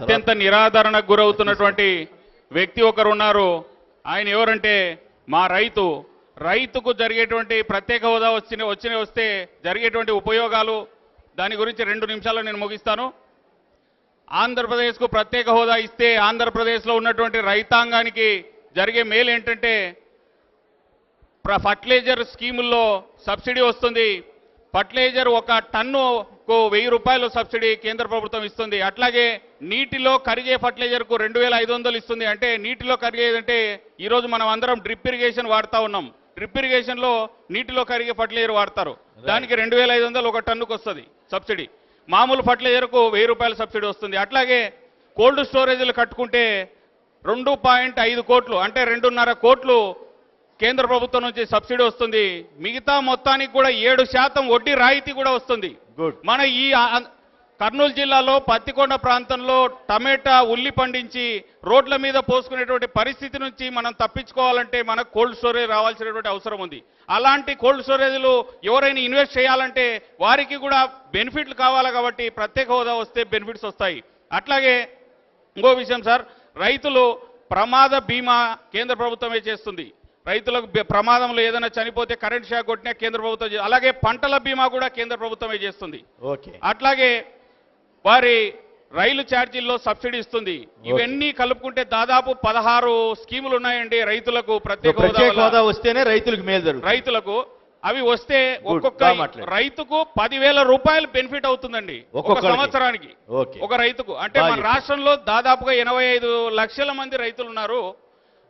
అత్యంత నిరాదరణకు గురవుతున్నటువంటి వ్యక్తి ఒకరు ఉన్నారు. ఆయన ఎవరంటే మా రైతు. రైతుకు జరిగేటువంటి ప్రత్యేక హోదా వచ్చిన వచ్చిన వస్తే జరిగేటువంటి ఉపయోగాలు దాని గురించి రెండు నిమిషాల్లో నేను ముగిస్తాను. ఆంధ్రప్రదేశ్కు ప్రత్యేక హోదా ఇస్తే ఆంధ్రప్రదేశ్లో ఉన్నటువంటి రైతాంగానికి జరిగే మేలు ఏంటంటే ప్ర- ఫర్టిలైజర్ స్కీముల్లో సబ్సిడీ వస్తుంది. ఫర్టిలైజర్ ఒక టన్నుకు వెయ్యి రూపాయలు సబ్సిడీ కేంద్ర ప్రభుత్వం ఇస్తుంది. అట్లాగే నీటిలో కరిగే ఫర్టిలైజర్కు రెండు వేల ఐదు వందలు ఇస్తుంది అంటే నీటిలో కరిగేదంటే ఈరోజు మనం అందరం డ్రిప్ ఇరిగేషన్ వాడుతా ఉన్నాం. డ్రిప్ ఇరిగేషన్లో నీటిలో కరిగే ఫర్టిలైజర్ వాడతారు. దానికి రెండు వేల ఐదు వందలు ఒక టన్నుకు వస్తుంది సబ్సిడీ. మామూలు ఫర్టిలైజర్కు వెయ్యి రూపాయల సబ్సిడీ వస్తుంది. అట్లాగే కోల్డ్ స్టోరేజ్లు కట్టుకుంటే రెండు పాయింట్ ఐదు కోట్లు అంటే రెండున్నర కోట్లు కేంద్ర ప్రభుత్వం నుంచి సబ్సిడీ వస్తుంది. మిగతా మొత్తానికి కూడా ఏడు శాతం వడ్డీ రాయితీ కూడా వస్తుంది. మన ఈ కర్నూలు జిల్లాలో పత్తికొండ ప్రాంతంలో టమాటా ఉల్లి పండించి రోడ్ల మీద పోసుకునేటువంటి పరిస్థితి నుంచి మనం తప్పించుకోవాలంటే మనకు కోల్డ్ స్టోరేజ్ రావాల్సినటువంటి అవసరం ఉంది. అలాంటి కోల్డ్ స్టోరేజ్లు ఎవరైనా ఇన్వెస్ట్ చేయాలంటే వారికి కూడా బెనిఫిట్లు కావాలి కాబట్టి ప్రత్యేక హోదా వస్తే బెనిఫిట్స్ వస్తాయి. అట్లాగే ఇంకో విషయం సార్ రైతులు ప్రమాద బీమా కేంద్ర ప్రభుత్వమే చేస్తుంది. రైతులకు ప్రమాదంలో ఏదైనా చనిపోతే కరెంట్ షాక్ కొట్టినా కేంద్ర ప్రభుత్వం అలాగే పంటల బీమా కూడా కేంద్ర ప్రభుత్వమే చేస్తుంది. ఓకే. అట్లాగే వారి రైలు ఛార్జీల్లో సబ్సిడీ ఇస్తుంది. ఇవన్నీ కలుపుకుంటే దాదాపు పదహారు స్కీములు ఉన్నాయండి రైతులకు ప్రత్యేక హోదా వస్తేనే రైతులకు మేలు రైతులకు అవి వస్తే ఒక్కొక్క. రైతుకు పదివేల రూపాయలు బెనిఫిట్ అవుతుందండి. ఒక ఒక్కొక్కరికి. సంవత్సరానికి. ఒక రైతుకు. అంటే మన. రాష్ట్రంలో దాదాపుగా ఎనభై ఐదు లక్షల మంది రైతులు ఉన్నారు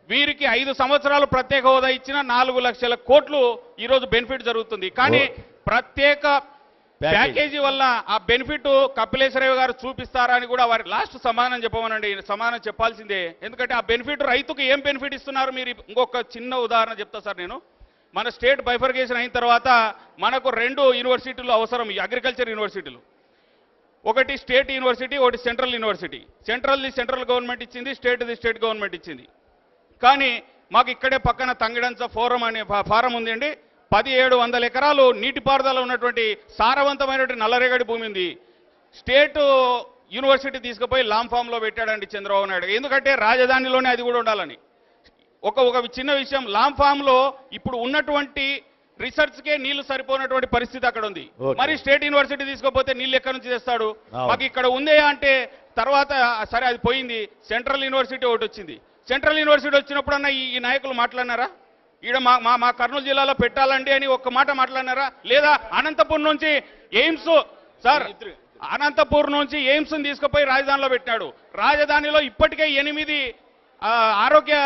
వీరికి ఐదు సంవత్సరాలు ప్రత్యేక హోదా ఇచ్చిన నాలుగు లక్షల కోట్లు ఈ రోజు బెనిఫిట్ జరుగుతుంది. కానీ. ప్రత్యేక ప్యాకేజీ. వల్ల ఆ బెనిఫిట్ కపిలేశ్వరరావు గారు చూపిస్తారా అని కూడా వారి లాస్ట్ సమాధానం చెప్పమనండి. సమాధానం చెప్పాల్సిందే. ఎందుకంటే ఆ బెనిఫిట్ రైతుకు ఏం బెనిఫిట్ ఇస్తున్నారు మీరు? ఇంకొక చిన్న ఉదాహరణ చెప్తా సార్ నేను. మన స్టేట్ బైఫర్గేషన్ అయిన తర్వాత మనకు రెండు యూనివర్సిటీలు అవసరం అగ్రికల్చర్ యూనివర్సిటీలు. ఒకటి స్టేట్ యూనివర్సిటీ ఒకటి సెంట్రల్ యూనివర్సిటీ. సెంట్రల్ది సెంట్రల్ గవర్నమెంట్ ఇచ్చింది స్టేట్ది స్టేట్ గవర్నమెంట్ ఇచ్చింది. కానీ మాకు ఇక్కడే పక్కన తంగిడంచ ఫోరం అనే ఫారం ఉందండి. పదిహేడు వందల ఎకరాలు నీటిపారుదల ఉన్నటువంటి సారవంతమైనటువంటి నల్లరేగడి భూమి ఉంది. స్టేట్ యూనివర్సిటీ తీసుకుపోయి లాంగ్ ఫామ్లో పెట్టాడండి చంద్రబాబు నాయుడు ఎందుకంటే రాజధానిలోనే అది కూడా ఉండాలని. ఒక ఒక చిన్న విషయం లాంగ్ ఫామ్లో ఇప్పుడు ఉన్నటువంటి రీసెర్చ్ కే నీళ్ళు సరిపోయినటువంటి పరిస్థితి అక్కడ ఉంది. మరి స్టేట్ యూనివర్సిటీ తీసుకోపోతే నీళ్ళు ఎక్కడి నుంచి తెస్తాడు. మాకు ఇక్కడ ఉందే అంటే తర్వాత సరే అది పోయింది. సెంట్రల్ యూనివర్సిటీ ఒకటి వచ్చింది. సెంట్రల్ యూనివర్సిటీ వచ్చినప్పుడన్నా ఈ ఈ నాయకులు మాట్లాడినారా? ఈడ మా మా మా కర్నూలు జిల్లాలో పెట్టాలండి అని ఒక్క మాట మాట్లాడినారా? లేదా అనంతపురం నుంచి ఎయిమ్స్ సార్ అనంతపూర్ నుంచి ఎయిమ్స్ తీసుకుపోయి రాజధానిలో పెట్టినాడు. రాజధానిలో ఇప్పటికే ఎనిమిది ఆరోగ్య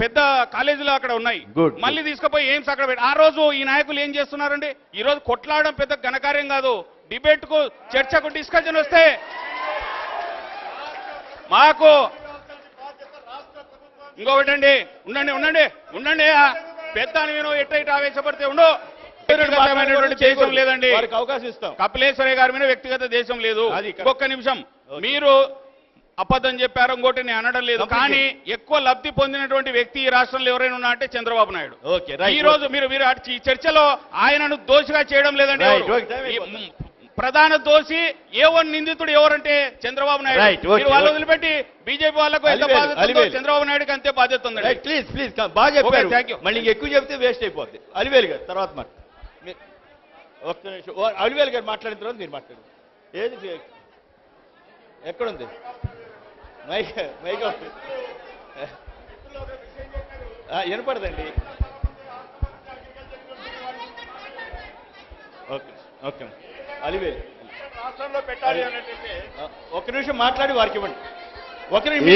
పెద్ద కాలేజీలు అక్కడ ఉన్నాయి. మళ్ళీ తీసుకుపోయి ఎయిమ్స్ అక్కడ పెట్టి ఆ రోజు ఈ నాయకులు ఏం చేస్తున్నారండి? ఈ రోజు కొట్లాడడం పెద్ద ఘనకార్యం కాదు. డిబేట్కు చర్చకు డిస్కషన్ వస్తే మాకు ఇంకొకటండి ఉండండి ఉండండి ఉండండి. పెద్ద నేను ఎట్ట ఆవేశపడితే ఉండు. దేశం లేదండి. అవకాశం ఇస్తాం. కపిలేశ్వరయ్య గారి మీద వ్యక్తిగత దేశం లేదు. ఇంకొక నిమిషం. మీరు అబద్ధం చెప్పారు ఇంకోటి నేను అనడం లేదు. కానీ ఎక్కువ లబ్ధి పొందినటువంటి వ్యక్తి ఈ రాష్ట్రంలో ఎవరైనా ఉన్నా అంటే చంద్రబాబు నాయుడు. ఈ రోజు మీరు మీరు ఈ చర్చలో ఆయనను దోషిగా చేయడం లేదండి ప్రధాన దోషి ఏ వన్ నిందితుడు ఎవరంటే చంద్రబాబు నాయుడు. మీరు వాళ్ళు. వదిలిపెట్టి బీజేపీ వాళ్ళకు ఎంత బాధ్యత ఉందో. చంద్రబాబు నాయుడుకి అంతే బాధ్యత రైట్ ప్లీజ్ ప్లీజ్ బాగా చెప్పారు. మళ్ళీ ఎక్కువ చెప్తే వేస్ట్ అయిపోద్ది. అలివేలు గారు తర్వాత మాట మీ- ఒక్క నిమిషం. అలివేలు గారు మాట్లాడిన తర్వాత మీరు మాట్లాడండి. ఏది ఎక్కడుంది? Mic mic వినపడదండి. Okay okay. Alivelu. రాష్ట్రంలో పెట్టాలి ఆ, ఒక్క నిమిషం మాట్లాడి వారికి ఇవ్వండి. ఒక నిమిషం